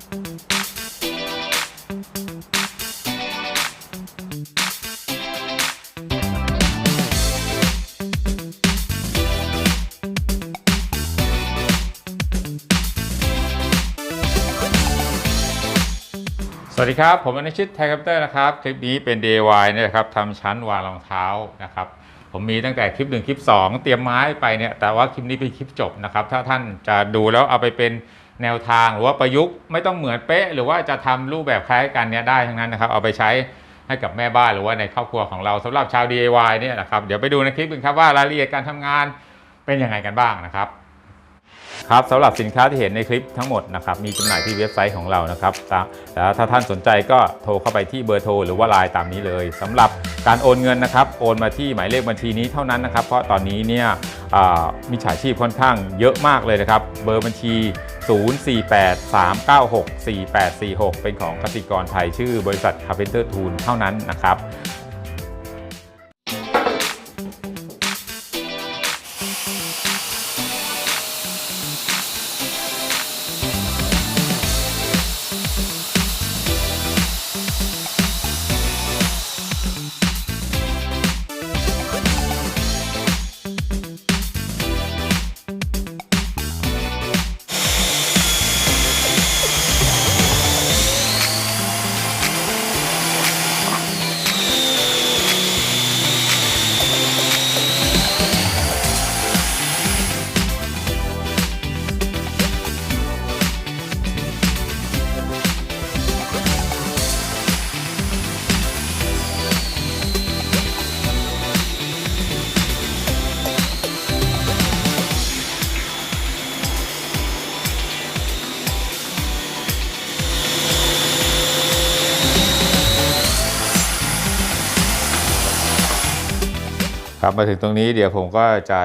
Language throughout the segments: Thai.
สวัสดีครับ ผมอนุชิตไทยคัปเตอร์นะครับ คลิปนี้เป็น DIY นะครับทำชั้นวางรองเท้านะครับ ผมมีตั้งแต่คลิป 1 คลิป 2 เตรียมไม้ไปเนี่ยแต่ว่าคลิปนี้เป็นคลิปจบนะครับ ถ้าท่านจะดูแล้วเอาไปเป็น แนวทางหรือว่าประยุกต์ไม่ต้องเหมือนเป๊ะ หรือว่าจะทำรูปแบบคล้ายกันเนี่ยได้ทั้งนั้นนะครับเอาไปใช้ให้กับแม่บ้านหรือว่าในครอบครัวของเราสำหรับชาว DIY เนี่ยนะครับเดี๋ยวไปดูในคลิปกันครับว่ารายละเอียดการทำงานเป็นยังไงกันบ้างนะครับครับสำหรับสินค้าที่เห็นในคลิปทั้งหมดนะครับมีจำหน่ายที่เว็บไซต์ของเรานะครับแล้วถ้าท่านสนใจก็โทรเข้าไปที่เบอร์โทรหรือว่าไลน์ตามนี้เลยสำหรับการโอนเงินนะครับโอนมาที่หมายเลขบัญชีนี้เท่านั้นนะครับ เพราะตอนนี้เนี่ยมิจฉาชีพค่อนข้างเยอะมากเลยนะครับ เบอร์บัญชี 0483964846 เป็นของกสิกรไทยชื่อบริษัท Carpenter Tool เท่านั้นนะครับ ครับมาถึงตรงนี้เดี๋ยวผมก็จะ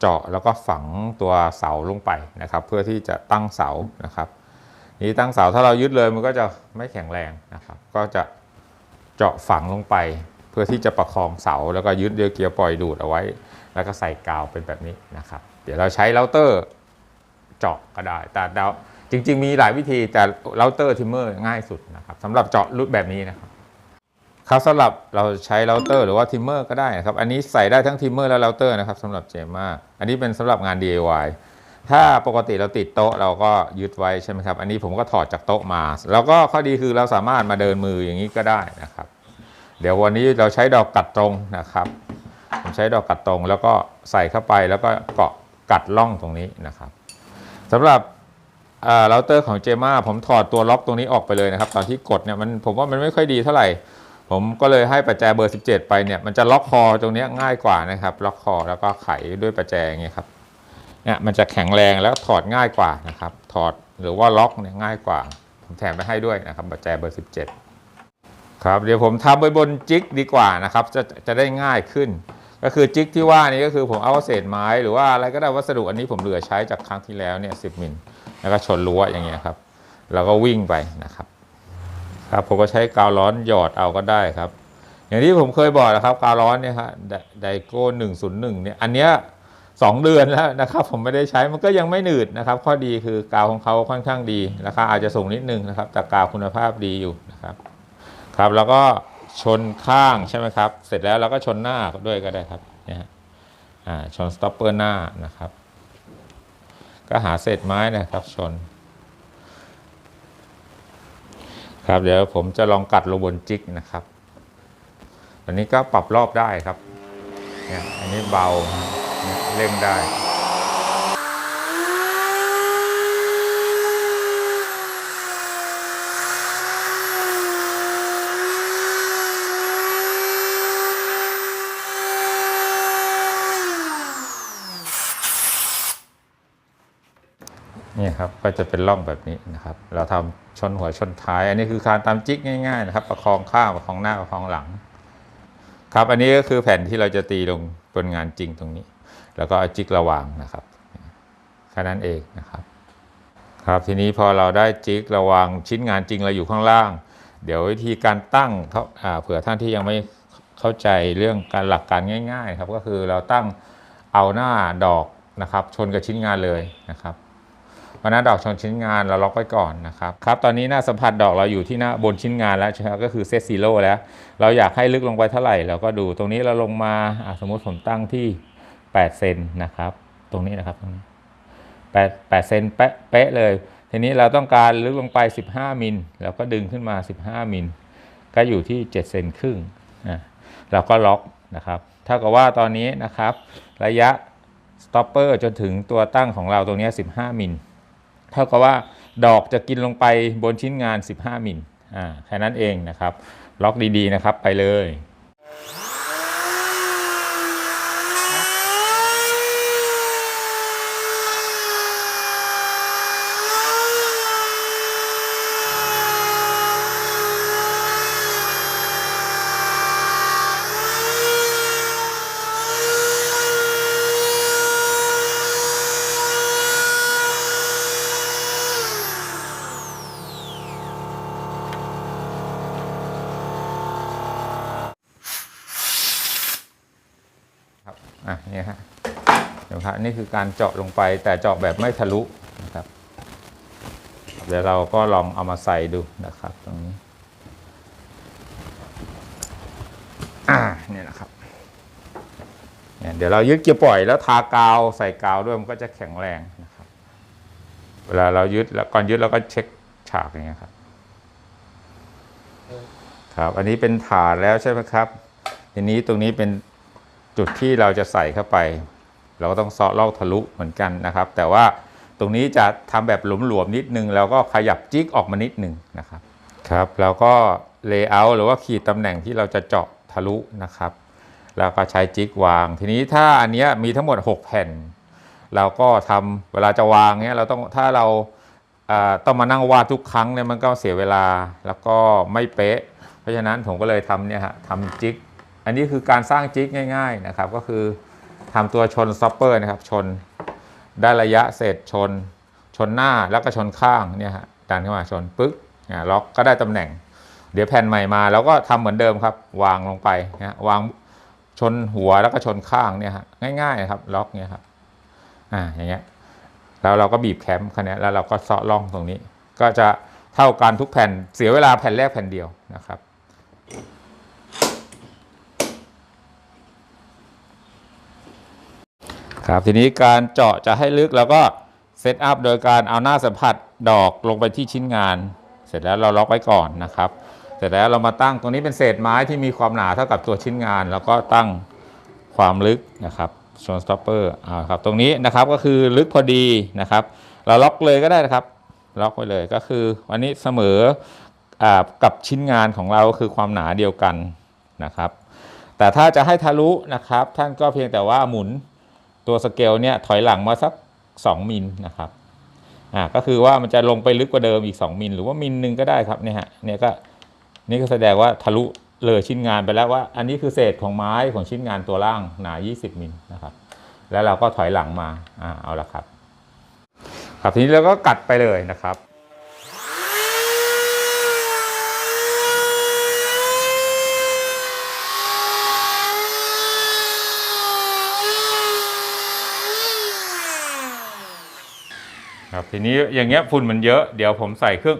เจาะแล้วก็ฝังตัวเสาลงไปนะครับ เพื่อที่จะตั้งเสานะครับนี่ตั้งเสาถ้าเรายึดเลยมันก็จะไม่แข็งแรงนะครับ ก็จะเจาะฝังลงไป เพื่อที่จะประคองเสาแล้วก็ยึดเดียวเกียร์ปล่อยดูดเอาไว้ แล้วก็ใส่กาวเป็นแบบนี้นะครับ เดี๋ยวเราใช้เราเตอร์เจาะก็ได้ แต่เราจริง ๆ มีหลายวิธีแต่เราเตอร์ทิมเมอร์ง่ายสุดนะครับสำหรับเจาะรูปแบบนี้นะครับ ครับสำหรับเราใช้เราเตอร์หรือว่าทิมเมอร์ก็ได้นะครับ อันนี้ใส่ได้ทั้งทิมเมอร์และเราเตอร์นะครับสำหรับเจม่าอันนี้เป็นสำหรับงาน DIY ถ้าปกติเราติดโต๊ะเราก็ยึดไว้ใช่ไหมครับ อันนี้ผมก็ถอดจากโต๊ะมา แล้วก็ข้อดีคือเราสามารถมาเดินมืออย่างนี้ก็ได้นะครับ เดี๋ยววันนี้เราใช้ดอกกัดตรงนะครับ ผมใช้ดอกกัดตรงแล้วก็ใส่เข้าไปแล้วก็เกาะกัดล่องตรงนี้นะครับสำหรับเราเตอร์ของเจม่าผมถอดตัวล็อกตรงนี้ออกไปเลยนะครับ ตอนที่กดเนี่ยมันผมว่ามันไม่ค่อยดีเท่าไหร่ ผมก็เลยให้ประแจเบอร์ 17 ไปเนี่ยมันจะล็อกคอตรงนี้ง่ายกว่านะครับ ล็อกคอแล้วก็ไขด้วยประแจอย่างเงี้ยครับเนี่ยมันจะแข็งแรงแล้วถอดง่ายกว่านะครับ ถอดหรือว่าล็อกเนี่ยง่ายกว่า ผมแถมไปให้ด้วยนะครับประแจเบอร์ 17 ครับเดี๋ยวผมทำไปบนจิกดีกว่านะครับ จะจะได้ง่ายขึ้น ก็คือจิกที่ว่านี้ก็คือผมเอาเศษไม้หรือว่าอะไรก็ได้วัสดุอันนี้ผมเหลือใช้จากครั้งที่แล้วเนี่ยสิมิลแล้วก็ชนรั้วอย่างเงี้ยครับแล้วก็วิ่งไปนะครับ ครับผมก็ใช้กาวร้อนหยอดเอาก็ได้ครับ อย่างที่ผมเคยบอกนะครับ กาวร้อนเนี่ยครับไดโก้หนึ่งศูนย์หนึ่งเนี่ยอันเนี้ยสองเดือนแล้วนะครับ ผมไม่ได้ใช้มันก็ยังไม่หนืดนะครับ ข้อดีคือกาวของเขาค่อนข้างดีราคาอาจจะสูงนิดนึงนะครับ แต่กาวคุณภาพดีอยู่นะครับ ครับแล้วก็ชนข้างใช่ไหมครับ เสร็จแล้วเราก็ชนหน้าด้วยก็ได้ครับเนี่ยฮะอ่าชนสต็อปเปอร์หน้านะครับ ก็หาเศษไม้นะครับชน ครับเดี๋ยวผมจะลองกัดลงบนจิกนะครับอันนี้ก็ปรับรอบได้ครับเนี่ยอันนี้เบาเร่งได้ นี่ครับก็จะเป็นร่องแบบนี้นะครับ เราทำชนหัวชนท้าย อันนี้คือการตามจิกง่าย ๆ นะครับ ประคองข้างประคองหน้าประคองหลัง ครับอันนี้ก็คือแผ่นที่เราจะตีลงบนงานจริงตรงนี้ แล้วก็เอาจิกระวางนะครับแค่นั้นเองนะครับ ครับทีนี้พอเราได้จิกระวางชิ้นงานจริงเราอยู่ข้างล่าง เดี๋ยววิธีการตั้งเขาเผื่อท่านที่ยังไม่เข้าใจเรื่องการหลักการง่าย ๆ ครับก็คือเราตั้งเอาหน้าดอกนะครับ ชนกับชิ้นงานเลยนะครับ เพราะหน้าดอกชนชิ้นงานเราล็อกไว้ก่อนนะครับครับตอนนี้หน้าสัมผัสดอกเราอยู่ที่หน้าบนชิ้นงานแล้วใช่ไหมครับก็คือเซตซีโร่แล้ว เราอยากให้ลึกลงไปเท่าไหร่เราก็ดูตรงนี้เราลงมาสมมุติผมตั้งที่ 8 เซนนะครับ ตรงนี้นะครับตรงนี้8 8เซนเป๊ะเป๊ะเลย ทีนี้เราต้องการลึกลงไป 15 มิลเราก็ดึงขึ้นมา 15 มิลก็อยู่ที่ 7 เซนครึ่งอะเราก็ล็อกนะครับเท่ากับว่าตอนนี้นะครับ ระยะสต็อปเปอร์จนถึงตัวตั้งของเราตรงนี้ 15 มิล เท่ากับว่าดอกจะกินลงไปบนชิ้นงาน 15 มิลอ่าแค่นั้นเองนะครับ ล็อกดีๆนะครับไปเลย ครับ อะ เนี่ยฮะเดี๋ยวครับนี่คือการเจาะลงไปแต่เจาะแบบไม่ทะลุนะครับ เดี๋ยวเราก็ลองเอามาใส่ดูนะครับ ตรงนี้อ่าเนี่ยนะครับเนี่ยเดี๋ยวเรายึดเกียร์ปล่อยแล้วทากาวใส่กาวด้วยมันก็จะแข็งแรงนะครับ เวลาเรายึดแล้วก่อนยึดเราก็เช็คฉากอย่างเงี้ยครับครับ อันนี้เป็นฐานแล้วใช่ไหมครับ ทีนี้ตรงนี้เป็น จุดที่เราจะใส่เข้าไป เราก็ต้องเซาะลอกทะลุเหมือนกันนะครับ แต่ว่าตรงนี้จะทำแบบหลวมๆนิดนึงแล้วก็ขยับจิ๊กออกมานิดนึงนะครับครับแล้วก็เลเยอร์หรือว่าขีดตำแหน่งที่เราจะเจาะทะลุนะครับ แล้วก็ใช้จิ๊กวาง ทีนี้ถ้าอันเนี้ยมีทั้งหมด 6 แผ่น เราก็ทำเวลาจะวางเนี้ยเราต้องถ้าเราอ่าต้องมานั่งวาดทุกครั้งเนี่ยมันก็เสียเวลาแล้วก็ไม่เป๊ะ เพราะฉะนั้นผมก็เลยทำเนี่ยฮะทำจิ๊ก อันนี้คือการสร้างจิ๊กง่าย ๆนะครับ ก็คือทำตัวชนซ็อปเปอร์นะครับ ชนได้ระยะเสร็จชน ชนหน้าแล้วก็ชนข้างเนี่ยฮะดันเข้ามาชนปึ๊กล็อกก็ได้ตำแหน่ง เดี๋ยวแผ่นใหม่มาเราก็ทำเหมือนเดิมครับ วางลงไปนะวางชนหัวแล้วก็ชนข้างเนี่ยฮะง่ายๆนะครับล็อกเนี่ยครับอ่าอย่างเงี้ยแล้วเราก็บีบแคมคันนี้แล้วเราก็เซาะร่องตรงนี้ ก็จะเท่ากันทุกแผ่นเสียเวลาแผ่นแรกแผ่นเดียวนะครับ ครับทีนี้การเจาะจะให้ลึกแล้วก็เซตอัพโดยการเอาหน้าสัมผัสดอกลงไปที่ชิ้นงาน เสร็จแล้วเราล็อกไว้ก่อนนะครับ เสร็จแล้วเรามาตั้งตรงนี้เป็นเศษไม้ที่มีความหนาเท่ากับตัวชิ้นงาน แล้วก็ตั้งความลึกนะครับชนสต็อปเปอร์อ่าครับตรงนี้นะครับก็คือลึกพอดีนะครับ เราล็อกเลยก็ได้นะครับ ล็อกไว้เลยก็คือวันนี้เสมออ่ากับชิ้นงานของเราคือความหนาเดียวกันนะครับ แต่ถ้าจะให้ทะลุนะครับ ท่านก็เพียงแต่ว่าหมุน ตัวสเกลเนี่ยถอยหลังมาสัก 2มิลนะครับอ่าก็คือว่ามันจะลงไปลึกกว่าเดิมอีก 2มิลหรือว่ามิลหนึ่งก็ได้ครับเนี่ยฮะเนี่ยก็นี่ก็แสดงว่าทะลุเลยชิ้นงานไปแล้วว่า อันนี้คือเศษของไม้ของชิ้นงานตัวล่างหนา 20มิลนะครับ แล้วเราก็ถอยหลังมาอ่าเอาละครับ ครับทีนี้เราก็กัดไปเลยนะครับ ทีนี้อย่างเงี้ยฝุ่นมันเยอะเดี๋ยวผมใส่เครื่อง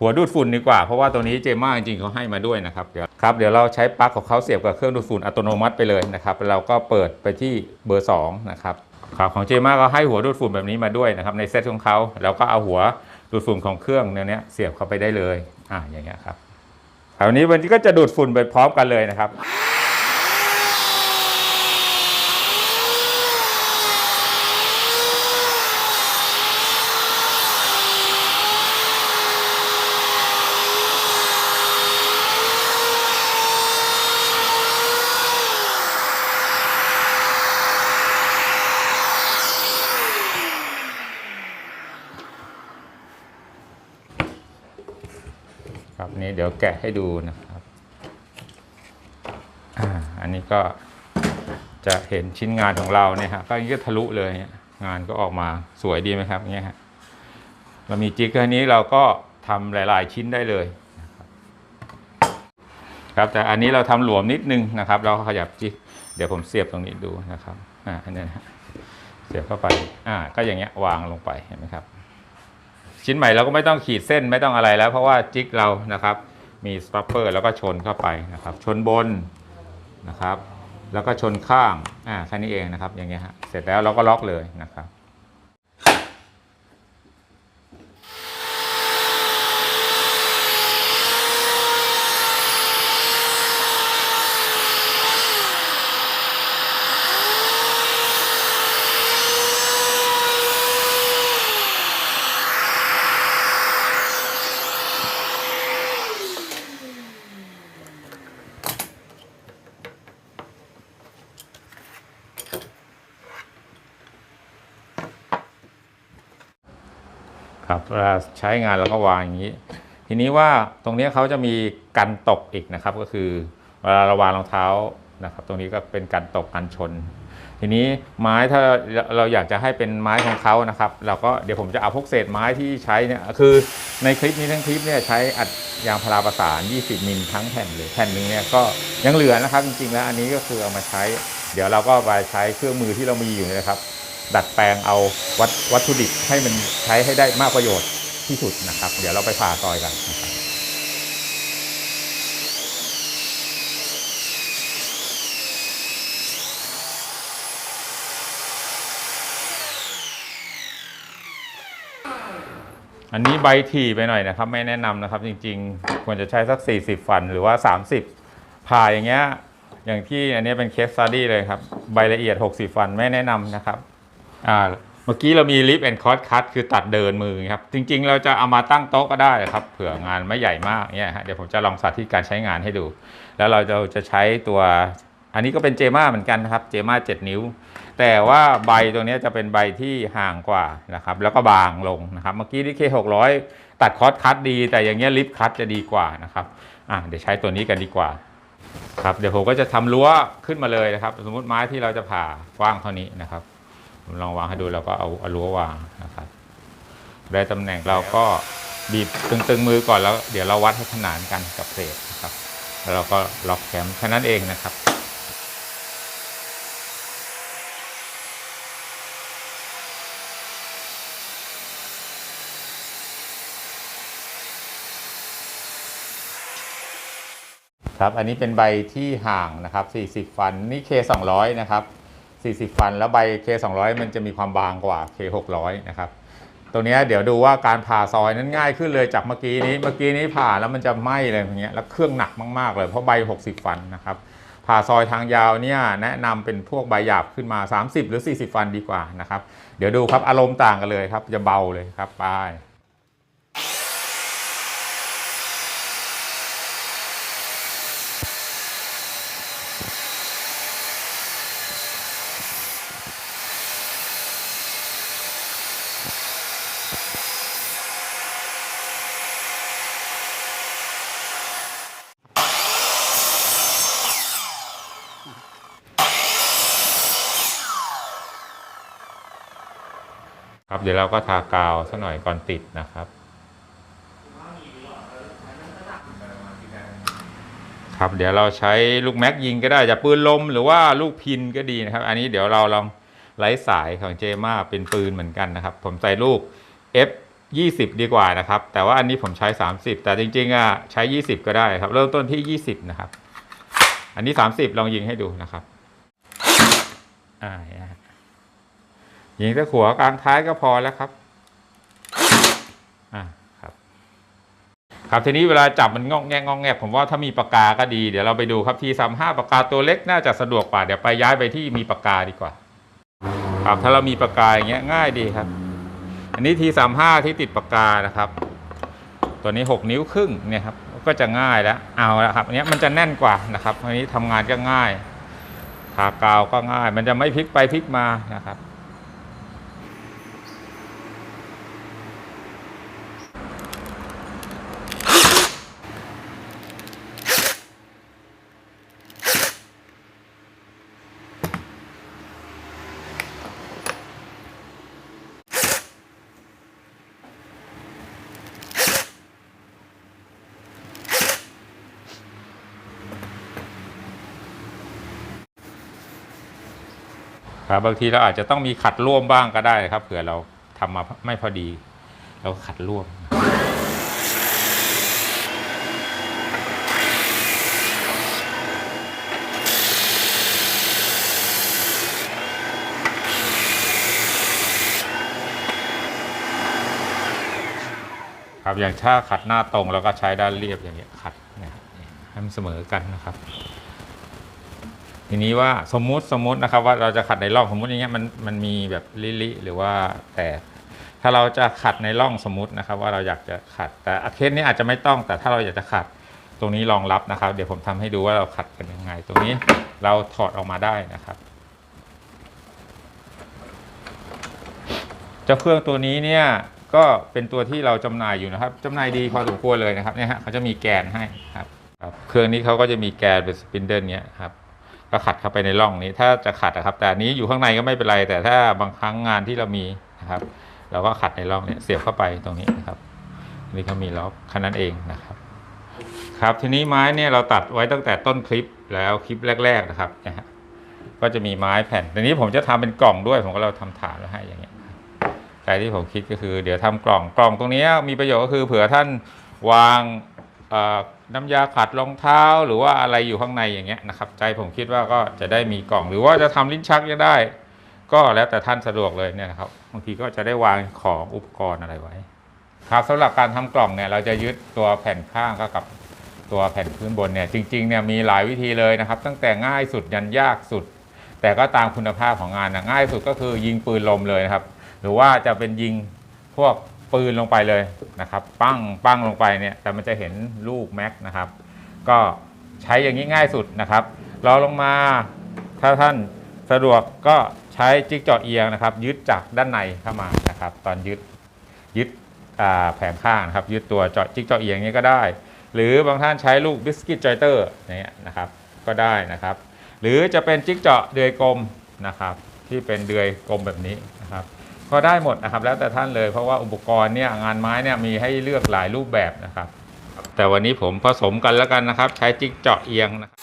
หัวดูดฝุ่นดีกว่า เพราะว่าตัวนี้เจม่าจริงๆเขาให้มาด้วยนะครับเดี๋ยวครับเดี๋ยวเราใช้ปลั๊กของเขาเสียบกับเครื่องดูดฝุ่นอัตโนมัติไปเลยนะครับเราก็เปิดไปที่เบอร์2นะครับครับของเจม่าก็ให้หัวดูดฝุ่นแบบนี้มาด้วยนะครับในเซตของเขาแล้วก็เอาหัวดูดฝุ่นของเครื่องเนี่ยเนี้ยเสียบเข้าไปได้เลยอ่าอย่างเงี้ยครับคราวนี้วันนี้ก็จะดูดฝุ่นไปพร้อมกันเลยนะครับ ดี๋ยวแกะให้ดูนะครับออันนี้ก็จะเห็นชิ้นงานของเราเนี่ยฮะก็อย่างนี้ทะลุเลยเนี่ยงานก็ออกมาสวยดีไหมครับเงี้ยฮะเรามีจิ๊กอันนี้เราก็ทำหลาย ๆ ชิ้นได้เลยครับแต่อันนี้เราทำหลวมนิดนึงนะครับ เราขยับจิ๊กเดี๋ยวผมเสียบตรงนี้ดูนะครับอ่าอันนี้นะเสียบเข้าไปอ่าก็อย่างเงี้ยวางลงไปเห็นไหมครับ ชิ้นใหม่เราก็ไม่ต้องขีดเส้นไม่ต้องอะไรแล้ว เพราะว่าจิ๊กเรานะครับ มีสต็อปเปอร์แล้วก็ชนเข้าไปนะครับ ชนบนนะครับ แล้วก็ชนข้างอ่าแค่นี้เองนะครับอย่างเงี้ยฮะเสร็จแล้วเราก็ล็อกเลยนะครับ ครับเวลาใช้งานเราก็วางอย่างนี้ ทีนี้ว่าตรงนี้เขาจะมีกันตกอีกนะครับ ก็คือเวลาเราวางรองเท้านะครับ ตรงนี้ก็เป็นกันตกกันชน ทีนี้ไม้ถ้าเราอยากจะให้เป็นไม้ของเขานะครับ เราก็เดี๋ยวผมจะเอาพวกเศษไม้ที่ใช้เนี่ยคือในคลิปนี้ทั้งคลิปเนี่ยใช้อัดยางพาราประสาน 20 มิลทั้งแผ่นเลยแผ่นหนึ่งเนี่ยก็ยังเหลือนะครับจริงๆแล้วอันนี้ก็คือเอามาใช้ เดี๋ยวเราก็ไปใช้เครื่องมือที่เรามีอยู่นะครับ ดัดแปลงเอาวัตวัตถุดิบให้มันใช้ให้ได้มากประโยชน์ที่สุดนะครับ เดี๋ยวเราไปผ่าซอยกันนะครับอันนี้ใบถี่ไปหน่อยนะครับ ไม่แนะนำนะครับ จริงๆ ควรจะใช้สัก 40 ฟันหรือว่า 30 ผ่าอย่างเงี้ยอย่างที่อันนี้เป็นเคส s ั u ดี้เลยครับ ใบละเอียด 60 ฟันไม่แนะนำนะครับ อ่าเมื่อกี้เรามีลิฟแอนด์คอร์สคัตคือตัดเดินมือครับ จริง ๆ เราจะเอามาตั้งโต๊ะก็ได้ครับ เผื่องานไม่ใหญ่มากเนี่ยฮะเดี๋ยวผมจะลองสาธิตการใช้งานให้ดู แล้วเราจะจะใช้ตัวอันนี้ก็เป็นเจม่าเหมือนกันนะครับเจม่า7 นิ้ว แต่ว่าใบตัวนี้จะเป็นใบที่ห่างกว่านะครับแล้วก็บางลงนะครับ เมื่อกี้ที่เค600ตัดคอร์สคัตดี แต่อย่างเงี้ยลิฟคัตจะดีกว่านะครับอะเดี๋ยวใช้ตัวนี้กันดีกว่าครับเดี๋ยวผมก็จะทำรั้วขึ้นมาเลยนะครับ สมมติไม้ที่เราจะผ่ากว้างเท่านี้นะครับ ลองวางให้ดูแล้วก็เอาเอารั้ววางนะครับ ได้ตำแหน่งเราก็บีบตึงๆมือก่อนแล้ว เดี๋ยวเราวัดให้ขนานกันกับเพลทนะครับ แล้วเราก็ล็อกแคมแค่นั้นเองนะครับครับ อันนี้เป็นใบที่ห่างนะครับ 40 ฟัน นี่ K 200 นะครับ 40 ฟัน แล้วใบ K 200 มันจะมีความบางกว่า K 600 นะครับตรงนี้เดี๋ยวดูว่าการผ่าซอยนั้นง่ายขึ้นเลยจากเมื่อกี้นี้ เมื่อกี้นี้ผ่าแล้วมันจะไหม้เลยอย่างเงี้ยแล้วเครื่องหนักมากๆเลยเพราะใบ 60 ฟันนะครับผ่าซอยทางยาวเนี่ยแนะนำเป็นพวกใบหยาบขึ้นมา 30 หรือ 40 ฟันดีกว่านะครับ เดี๋ยวดูครับอารมณ์ต่างกันเลยครับจะเบาเลยครับไป เดี๋ยวเราก็ทากาวสักหน่อยก่อนติดนะครับ ครับเดี๋ยวเราใช้ลูกแม็กยิงก็ได้จะปืนลมหรือว่าลูกพินก็ดีนะครับ อันนี้เดี๋ยวเราลองไล่สายของเจมาเป็นปืนเหมือนกันนะครับ ผมใส่ลูก F 20 ดีกว่านะครับ แต่ว่าอันนี้ผมใช้ 30 แต่จริงๆอะใช้ 20 ก็ได้ครับ เริ่มต้นที่ 20 นะครับ อันนี้ 30 ลองยิงให้ดูนะครับอ่า ยิงแต่หัวกลางท้ายก็พอแล้วครับอ่าครับ ครับทีนี้เวลาจับมันงอกแงกงอกแงกผมว่าถ้ามีปากกาก็ดีเดี๋ยวเราไปดูครับทีสามห้าปากกาตัวเล็กน่าจะสะดวกกว่าเดี๋ยวไปย้ายไปที่มีปากกาดีกว่า ครับถ้าเรามีปากกาอย่างเงี้ยง่ายดีครับ อันนี้ทีสามห้าที่ติดปากกานะครับ ตัวนี้หกนิ้วครึ่งเนี่ยครับก็จะง่ายแล้วเอาละครับอันนี้มันจะแน่นกว่านะครับอันนี้ทำงานก็ง่ายทากาวก็ง่าย มันจะไม่พลิกไปพลิกมานะครับ ครับบางทีเราอาจจะต้องมีขัดร่วมบ้างก็ได้ครับเผื่อเราทำมาไม่พอดีแล้วขัดร่วบครับอย่างถ้าขัดหน้าตรงแล้วก็ใช้ด้านเรียบอย่างเงี้ยขัดเนี่ยให้มันเสมอกันนะครับ ทีนี้ว่าสมมุติสมมุตินะครับว่าเราจะขัดในร่องสมมุติอย่างเงี้ยมันมันมีแบบลิๆหรือว่าแต่ถ้าเราจะขัดในร่องสมมุตินะครับ ว่าเราอยากจะขัด แต่เคสนี้อาจจะไม่ต้อง แต่ถ้าเราอยากจะขัดตรงนี้รองรับนะครับ เดี๋ยวผมทำให้ดูว่าเราขัดกันยังไง ตรงนี้เราถอดออกมาได้นะครับ เจ้าเครื่องตัวนี้เนี่ยก็เป็นตัวที่เราจำหน่ายอยู่นะครับจำหน่ายดีพอสมควรเลยนะครับเนี่ยฮะเขาจะมีแกนให้ครับครับเครื่องนี้เขาก็จะมีแกนเป็นสปินเดิลเนี้ยครับ ก็ขัดเข้าไปในร่องนี้ถ้าจะขัดนะครับ แต่นี้อยู่ข้างในก็ไม่เป็นไร แต่ถ้าบางครั้งงานที่เรามีนะครับเราก็ขัดในร่องเนี้ยเสียบเข้าไปตรงนี้นะครับ นี่เขามีล็อกแค่นั้นเองนะครับ ครับทีนี้ไม้เนี่ยเราตัดไว้ตั้งแต่ต้นคลิปแล้วคลิปแรก ๆนะครับนะฮะก็จะมีไม้แผ่นทีนี้ผมจะทำเป็นกล่องด้วย ผมก็เราทำฐานไว้ให้อย่างเงี้ยแต่ที่ผมคิดก็คือ เดี๋ยวทำกล่องกล่องตรงนี้มีประโยชน์ก็คือเผื่อท่านวางอ่อ น้ำยาขัดรองเท้าหรือว่าอะไรอยู่ข้างในอย่างเงี้ยนะครับ ใจผมคิดว่าก็จะได้มีกล่อง หรือว่าจะทำลิ้นชักก็ได้ ก็แล้วแต่ท่านสะดวกเลยเนี่ยนะครับบางทีก็จะได้วางของอุปกรณ์อะไรไว้ครับสำหรับการทำกล่องเนี่ยเราจะยึดตัวแผ่นข้างก็กับตัวแผ่นพื้นบนเนี่ยจริงๆเนี่ยมีหลายวิธีเลยนะครับ ตั้งแต่ง่ายสุดยันยากสุด แต่ก็ตามคุณภาพของงานนะง่ายสุดก็คือยิงปืนลมเลยนะครับ หรือว่าจะเป็นยิงพวก ปืนลงไปเลยนะครับปั้งปั้งลงไปเนี่ยแต่มันจะเห็นลูกแม็กนะครับ ก็ใช้อย่างนี้ง่ายสุดนะครับรอลงมาถ้าท่านสะดวกก็ใช้จิ๊กจอดเอียงนะครับ ยึดจากด้านในเข้ามานะครับ ตอนยึดยึดแผงข้างนะครับ ยึดตัวจอจิ๊กจอดเอียงนี้ก็ได้ หรือบางท่านใช้ลูกบิสกิตจอยเตอร์เนี่ยนะครับก็ได้นะครับ หรือจะเป็นจิ๊กเจาะเดือยกลมนะครับ ที่เป็นเดือยกลมแบบนี้นะครับ ก็ได้หมดนะครับแล้วแต่ท่านเลยเพราะว่าอุปกรณ์เนี่ยงานไม้เนี่ยมีให้เลือกหลายรูปแบบนะครับ แต่วันนี้ผมผสมกันแล้วกันนะครับ ใช้จิ๊กเจาะเอียงนะครับ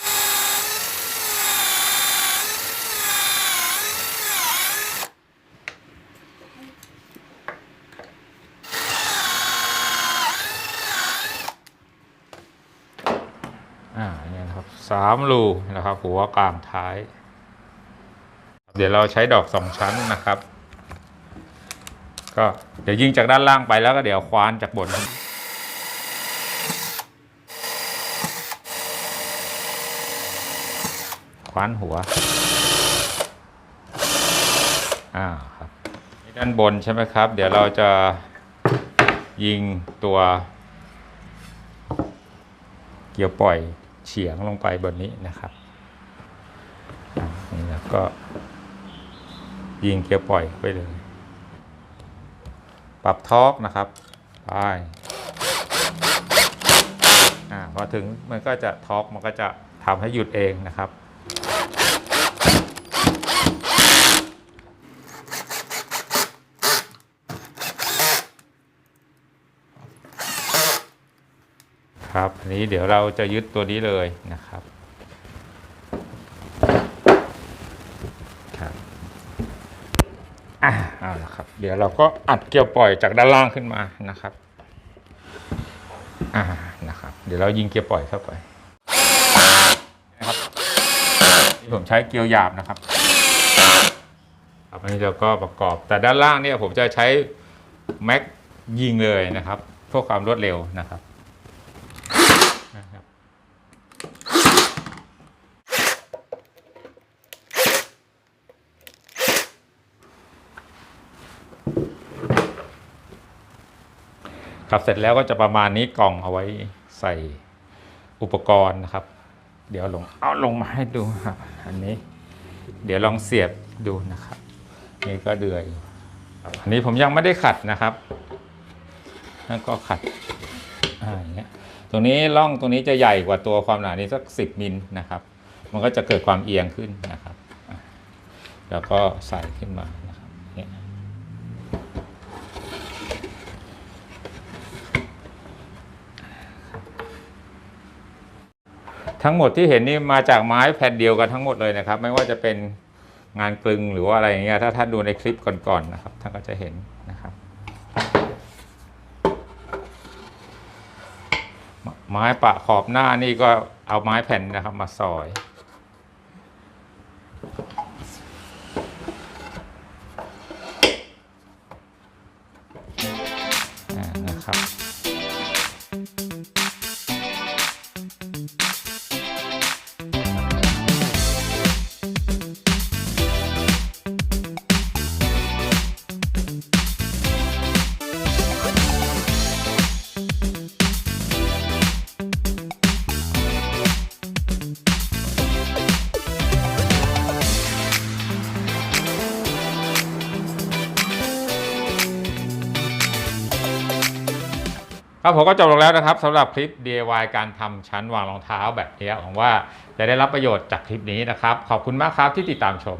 อ่าเนี่ยนะครับสามรูนะครับ หัวกลางท้าย เดี๋ยวเราใช้ดอกสองชั้นนะครับ ก็เดี๋ยวยิงจากด้านล่างไปแล้วก็เดี๋ยวคว้านจากบน คว้านหัวอ่าครับนี่ด้านบนใช่ไหมครับ เดี๋ยวเราจะยิงตัวเกี่ยวปล่อยเฉียงลงไปบนนี้นะครับนี่แล้วก็ยิงเกียร์ปล่อยไปเลย ปรับทอร์กนะครับไปอ่าพอถึงมันก็จะทอร์กมันก็จะทำให้หยุดเองนะครับครับอันนี้เดี๋ยวเราจะยึดตัวนี้เลยนะครับครับ อ่า เอาละครับ เดี๋ยวเราก็อัดเกี่ยวปล่อยจากด้านล่างขึ้นมานะครับอ่านะครับ เดี๋ยวเรายิงเกียร์ปล่อยเข้าไปนะครับนี่ผมใช้เกียวหยาบนะครับครับอันนี้เราก็ประกอบแต่ด้านล่างเนี่ยผมจะใช้แม็กยิงเลยนะครับเพื่อความรวดเร็วนะครับ ครับเสร็จแล้วก็จะประมาณนี้กล่องเอาไว้ใส่อุปกรณ์นะครับ เดี๋ยวลงเอาลงมาให้ดูครับ อันนี้ เดี๋ยวลองเสียบดูนะครับ นี่ก็เดือยอันนี้ผมยังไม่ได้ขัดนะครับแล้วก็ขัดอ่าอย่างเงี้ยตรงนี้ร่องตรงนี้จะใหญ่กว่าตัวความหนานี้สักสิบมิลนะครับ มันก็จะเกิดความเอียงขึ้นนะครับ แล้วก็ใส่ขึ้นมา ทั้งหมดที่เห็นนี่มาจากไม้แผ่นเดียวกันทั้งหมดเลยนะครับ ไม่ว่าจะเป็นงานกลึงหรือว่าอะไรอย่างเงี้ยถ้าท่านดูในคลิปก่อนๆนะครับท่านก็จะเห็นนะครับ ไม้ปะขอบหน้านี่ก็เอาไม้แผ่นนะครับมาซอย ครับผมก็จบลงแล้วนะครับสำหรับคลิป DIY การทำชั้นวางรองเท้าแบบนี้หวังว่าจะได้รับประโยชน์จากคลิปนี้นะครับ ขอบคุณมากครับที่ติดตามชม